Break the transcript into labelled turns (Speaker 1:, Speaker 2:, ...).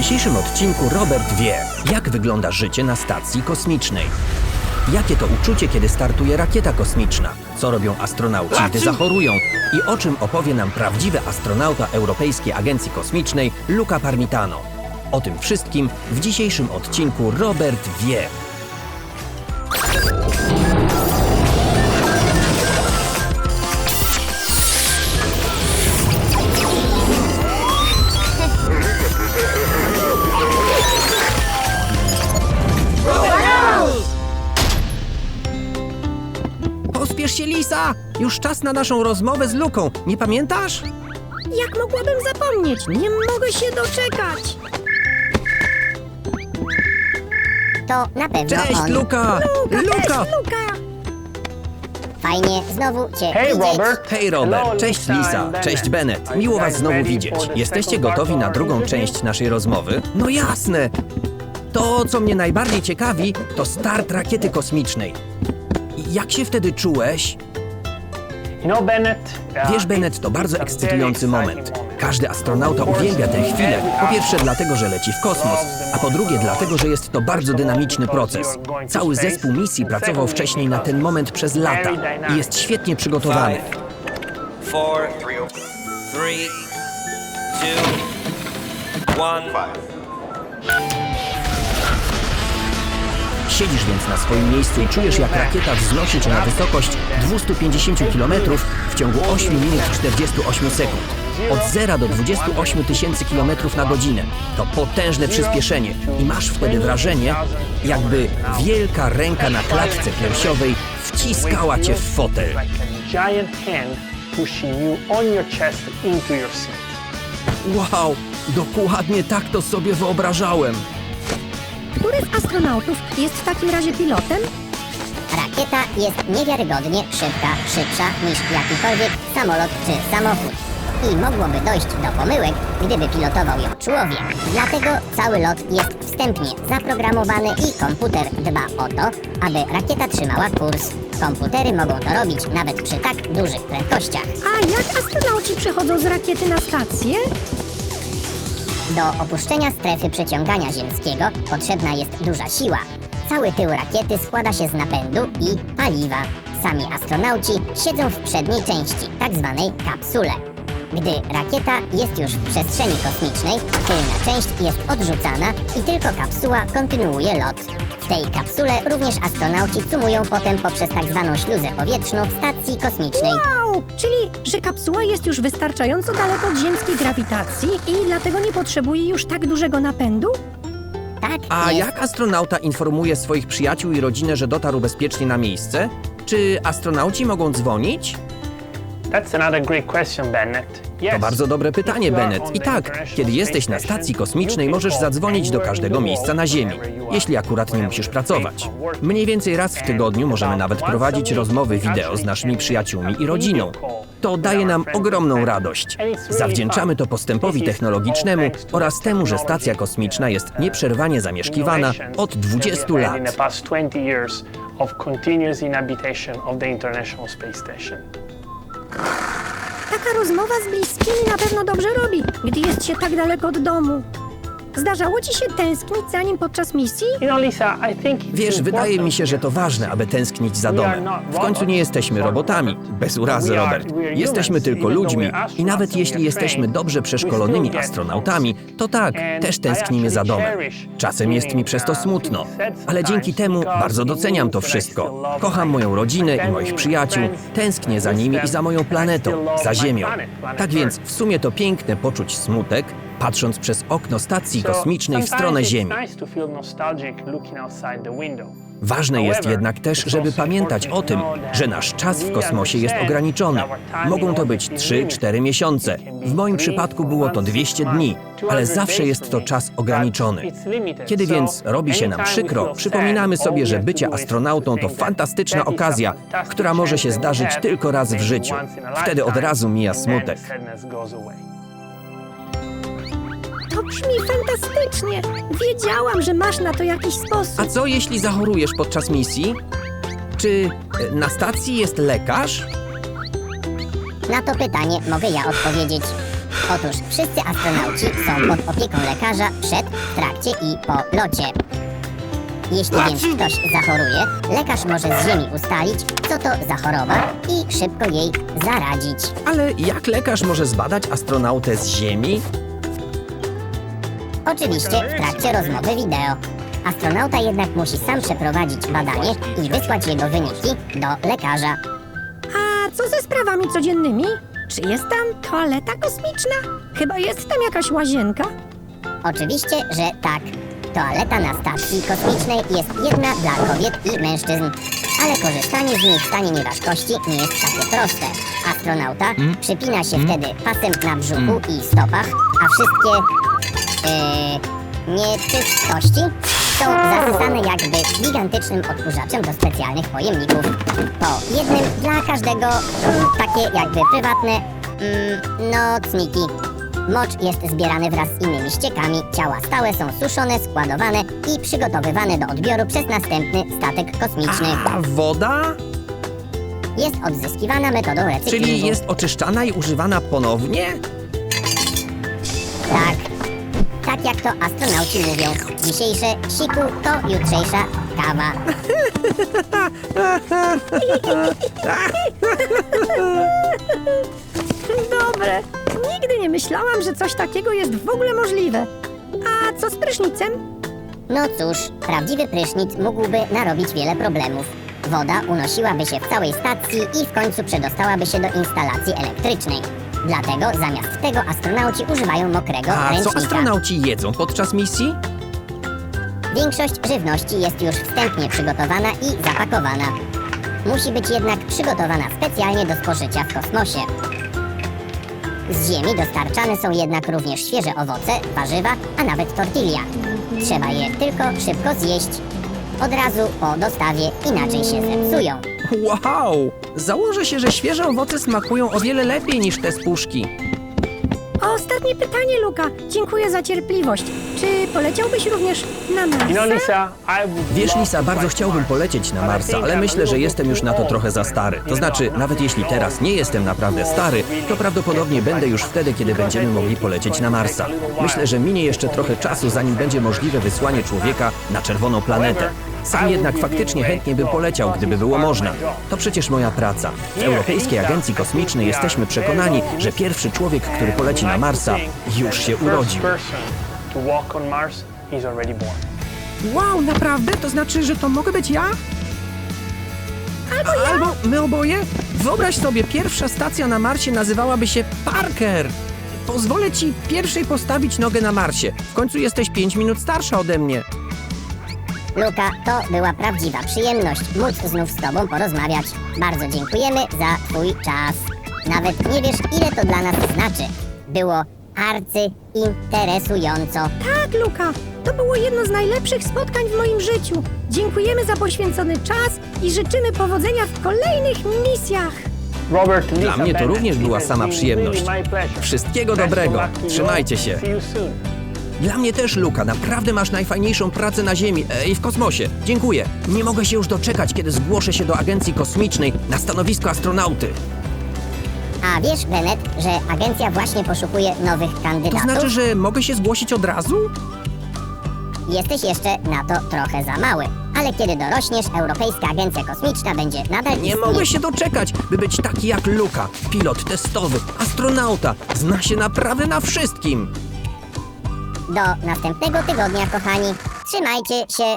Speaker 1: dzisiejszym odcinku Robert wie, jak wygląda życie na stacji kosmicznej. Jakie to uczucie, kiedy startuje rakieta kosmiczna? Co robią astronauci, gdy zachorują? I o czym opowie nam prawdziwy astronauta Europejskiej Agencji Kosmicznej Luca Parmitano? O tym wszystkim w dzisiejszym odcinku Robert wie. Lisa! Już czas na naszą rozmowę z Luką. Nie pamiętasz?
Speaker 2: Jak mogłabym zapomnieć? Nie mogę się doczekać.
Speaker 3: To na pewno
Speaker 1: Cześć,
Speaker 3: on.
Speaker 1: Luka!
Speaker 2: Luka,
Speaker 1: Luka!
Speaker 2: cześć, Luka!
Speaker 3: Fajnie znowu cię
Speaker 4: Hey
Speaker 3: widzieć.
Speaker 4: Robert.
Speaker 1: Hej Robert, cześć
Speaker 4: Lisa
Speaker 1: cześć
Speaker 4: Bennett.
Speaker 1: Miło was znowu widzieć. Jesteście gotowi na drugą część naszej rozmowy? No jasne! To, co mnie najbardziej ciekawi, to start rakiety kosmicznej. Jak się wtedy czułeś? Wiesz, Bennett, to bardzo ekscytujący moment. Każdy astronauta uwielbia tę chwilę. Po pierwsze dlatego, że leci w kosmos, a po drugie dlatego, że jest to bardzo dynamiczny proces. Cały zespół misji pracował wcześniej na ten moment przez lata i jest świetnie przygotowany.
Speaker 5: four, three, two, one.
Speaker 1: Siedzisz więc na swoim miejscu i czujesz, jak rakieta wznosi cię na wysokość 250 km w ciągu 8 minut 48 sekund. Od 0 do 28 tysięcy km na godzinę. To potężne przyspieszenie i masz wtedy wrażenie, jakby wielka ręka na klatce piersiowej wciskała cię w fotel. Wow, dokładnie tak to sobie wyobrażałem.
Speaker 2: Który z astronautów jest w takim razie pilotem?
Speaker 3: Rakieta jest niewiarygodnie szybka, szybsza niż jakikolwiek samolot czy samochód. I mogłoby dojść do pomyłek, gdyby pilotował ją człowiek. Dlatego cały lot jest wstępnie zaprogramowany i komputer dba o to, aby rakieta trzymała kurs. Komputery mogą to robić nawet przy tak dużych prędkościach.
Speaker 2: A jak astronauci przechodzą z rakiety na stację?
Speaker 3: Do opuszczenia strefy przeciągania ziemskiego potrzebna jest duża siła. Cały tył rakiety składa się z napędu i paliwa. Sami astronauci siedzą w przedniej części, tak zwanej kapsule. Gdy rakieta jest już w przestrzeni kosmicznej, tylna część jest odrzucana i tylko kapsuła kontynuuje lot. W tej kapsule również astronauci cumują potem poprzez tak zwaną śluzę powietrzną w stacji kosmicznej.
Speaker 2: Wow! Czyli, że kapsuła jest już wystarczająco daleko od ziemskiej grawitacji i dlatego nie potrzebuje już tak dużego napędu?
Speaker 3: Tak
Speaker 1: A
Speaker 3: jest.
Speaker 1: jak astronauta informuje swoich przyjaciół i rodzinę, że dotarł bezpiecznie na miejsce? Czy astronauci mogą dzwonić? To bardzo dobre pytanie, Bennett. I tak, kiedy jesteś na stacji kosmicznej, możesz zadzwonić do każdego miejsca na Ziemi,
Speaker 4: you are,
Speaker 1: jeśli akurat nie musisz pracować. Mniej więcej raz w tygodniu możemy nawet prowadzić rozmowy wideo z naszymi przyjaciółmi i rodziną. To daje nam ogromną radość. Zawdzięczamy to postępowi technologicznemu oraz temu, że stacja kosmiczna jest nieprzerwanie zamieszkiwana od 20
Speaker 4: In the
Speaker 1: lat.
Speaker 2: Taka rozmowa z bliskimi na pewno dobrze robi, gdy jest się tak daleko od domu. Zdarzało ci się tęsknić za nim podczas misji?
Speaker 1: Wiesz, wydaje mi się, że to ważne, aby tęsknić za domem. W końcu nie jesteśmy robotami. Bez urazy, Robert. Jesteśmy tylko ludźmi i nawet jeśli jesteśmy dobrze przeszkolonymi astronautami, to tak, też tęsknimy za domem. Czasem jest mi przez to smutno, ale dzięki temu bardzo doceniam to wszystko. Kocham moją rodzinę i moich przyjaciół, tęsknię za nimi i za moją planetą, za Ziemią. Tak więc w sumie to piękne poczuć smutek, patrząc przez okno stacji kosmicznej w stronę Ziemi. Ważne jest jednak też, żeby pamiętać o tym, że nasz czas w kosmosie jest ograniczony. Mogą to być 3-4 miesiące. W moim przypadku było to 200 dni, ale zawsze jest to czas ograniczony. Kiedy więc robi się nam przykro, przypominamy sobie, że bycie astronautą to fantastyczna okazja, która może się zdarzyć tylko raz w życiu. Wtedy od razu mija smutek.
Speaker 2: To brzmi fantastycznie. Wiedziałam, że masz na to jakiś sposób.
Speaker 1: A co jeśli zachorujesz podczas misji? Czy e, na stacji jest lekarz?
Speaker 3: Na to pytanie mogę ja odpowiedzieć. Otóż wszyscy astronauci są pod opieką lekarza przed, w trakcie i po locie. Jeśli więc ktoś zachoruje, lekarz może z Ziemi ustalić, co to za choroba i szybko jej zaradzić.
Speaker 1: Ale jak lekarz może zbadać astronautę z Ziemi?
Speaker 3: Oczywiście w trakcie rozmowy wideo. Astronauta jednak musi sam przeprowadzić badanie i wysłać jego wyniki do lekarza.
Speaker 2: A co ze sprawami codziennymi? Czy jest tam toaleta kosmiczna? Chyba jest tam jakaś łazienka.
Speaker 3: Oczywiście, że tak. Toaleta na stacji kosmicznej jest jedna dla kobiet i mężczyzn. Ale korzystanie z niej w stanie nieważkości nie jest takie proste. Astronauta przypina się wtedy pasem na brzuchu i stopach, a wszystkie yy, nieczystości są zasysane jakby gigantycznym odkurzaczem do specjalnych pojemników. Po jednym dla każdego, mm, takie jakby prywatne mm, nocniki. Mocz jest zbierany wraz z innymi ściekami, ciała stałe są suszone, składowane i przygotowywane do odbioru przez następny statek kosmiczny.
Speaker 1: A woda?
Speaker 3: Jest odzyskiwana metodą recyklingu.
Speaker 1: Czyli jest oczyszczana i używana ponownie?
Speaker 3: Tak. Tak jak to astronauci mówią. Dzisiejsze siku to jutrzejsza kawa.
Speaker 2: Dobre. Nigdy nie myślałam, że coś takiego jest w ogóle możliwe. A co z prysznicem?
Speaker 3: No cóż, prawdziwy prysznic mógłby narobić wiele problemów. Woda unosiłaby się w całej stacji i w końcu przedostałaby się do instalacji elektrycznej. Dlatego zamiast tego astronauci używają mokrego
Speaker 1: A co
Speaker 3: ręcznika.
Speaker 1: astronauci jedzą podczas misji?
Speaker 3: Większość żywności jest już wstępnie przygotowana i zapakowana. Musi być jednak przygotowana specjalnie do spożycia w kosmosie. Z Ziemi dostarczane są jednak również świeże owoce, warzywa, a nawet tortilla. Trzeba je tylko szybko zjeść. Od razu po dostawie, inaczej się zepsują.
Speaker 1: Wow! Założę się, że świeże owoce smakują o wiele lepiej niż te z puszki.
Speaker 2: O, ostatnie pytanie, Luka. Dziękuję za cierpliwość. Czy poleciałbyś również na
Speaker 4: You know,
Speaker 2: Marsa?
Speaker 4: Lisa, I would
Speaker 1: Wiesz,
Speaker 4: love
Speaker 1: Lisa,
Speaker 4: to
Speaker 1: bardzo
Speaker 4: fly
Speaker 1: chciałbym
Speaker 4: Mars,
Speaker 1: polecieć na Marsa, ale myślę, że jestem już na to trochę za stary. To znaczy, nawet jeśli teraz nie jestem naprawdę stary, to prawdopodobnie będę już wtedy, kiedy będziemy mogli polecieć na Marsa. Myślę, że minie jeszcze trochę czasu, zanim będzie możliwe wysłanie człowieka na czerwoną planetę. Sam jednak faktycznie chętnie bym poleciał, gdyby było można. To przecież moja praca. W Europejskiej Agencji Kosmicznej jesteśmy przekonani, że pierwszy człowiek, który poleci na Marsa, już się urodził. Wow, naprawdę? To znaczy, że to mogę być ja? Albo ja. Albo my oboje? Wyobraź sobie, pierwsza stacja na Marsie nazywałaby się Parker. Pozwolę ci pierwszej postawić nogę na Marsie. W końcu jesteś 5 minut starsza ode mnie.
Speaker 3: Luka, to była prawdziwa przyjemność móc znów z Tobą porozmawiać. Bardzo dziękujemy za Twój czas. Nawet nie wiesz, ile to dla nas znaczy. Było arcyinteresująco.
Speaker 2: Tak, Luka. To było jedno z najlepszych spotkań w moim życiu. Dziękujemy za poświęcony czas i życzymy powodzenia w kolejnych misjach.
Speaker 4: Robert, Lisa,
Speaker 1: Dla mnie to również była sama przyjemność. Wszystkiego dobrego. Trzymajcie się. Dla mnie też, Luka. Naprawdę masz najfajniejszą pracę na Ziemi e, i w kosmosie. Dziękuję. Nie mogę się już doczekać, kiedy zgłoszę się do Agencji Kosmicznej na stanowisko astronauty.
Speaker 3: A wiesz, Bennett, że agencja właśnie poszukuje nowych
Speaker 1: To
Speaker 3: kandydatów?
Speaker 1: znaczy, że mogę się zgłosić od razu?
Speaker 3: Jesteś jeszcze na to trochę za mały. Ale kiedy dorośniesz, Europejska Agencja Kosmiczna będzie nadal
Speaker 1: Nie
Speaker 3: istnieć.
Speaker 1: mogę się doczekać, by być taki jak Luka, pilot testowy, astronauta. Zna się naprawdę na wszystkim.
Speaker 3: Do następnego tygodnia, kochani. Trzymajcie się.